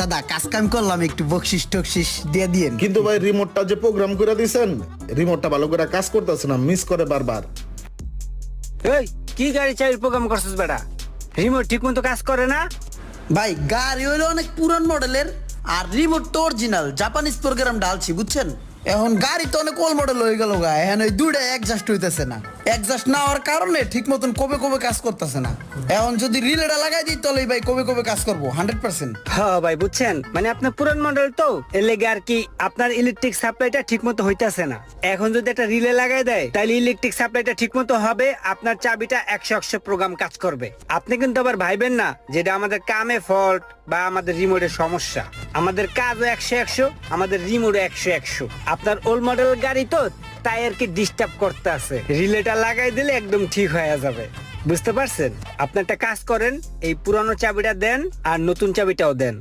দাদা কাজ কাম করলাম একটু বকশিস টকশিস দিয়ে দিয়েন। কিন্তু ভাই রিমোটটা যে প্রোগ্রাম করে দিছেন রিমোটটা ভালো করে কাজ করতেছে না মিস করে বারবার। এই কি গাড়ি চালিয়ে প্রোগ্রাম করছিস বেটা? রিমোট ঠিক মতো কাজ করে না? ভাই গাড়ি হলো অনেক পুরান মডেলের আর রিমোট তো অরিজিনাল জাপানিজ প্রোগ্রাম ডালছি বুঝছেন? এখন গাড়ি তো অনেক ওল্ড মডেল হয়ে গেল গা, এখন ওই দুইটা অ্যাডজাস্ট হইতেছে না। অ্যাডজাস্ট না হওয়ার কারণে ঠিক মতন কবে কবে কাজ করতেছে না। এখন যদি রিলেটা লাগাই দিই, তাহলে ভাই কবে কবে কাজ করব? হান্ড্রেড পার্সেন্ট হ্যাঁ ভাই, বুঝছেন? মানে আপনার পুরান মডেল তো, এর লেগে আর কি আপনার ইলেকট্রিক সাপ্লাইটা ঠিক মতো হইতাছে না। এখন যদি একটা রিলে লাগাই দেয়, তাহলে ইলেকট্রিক সাপ্লাইটা ঠিক মতো হবে, আপনার চাবিটা একশো একশো প্রোগ্রাম কাজ করবে। আপনি কিন্তু আবার ভাইবেন না যেটা আমাদের কামে ফল্ট বা আমাদের রিমোটের সমস্যা। আমাদের কাজও একশো একশো, আমাদের রিমোটও একশো একশো। আপনার ওল্ড মডেল গাড়ি তো, তাই আর কি ডিস্টার্ব করতে আছে। রিলেটা লাগাই দিলে একদম ঠিক হয়ে যাবে। বুঝতে পারছেন? আপনি একটা কাজ করেন, এই পুরানো চাবিটা দেন আর নতুন চাবিটাও দেন।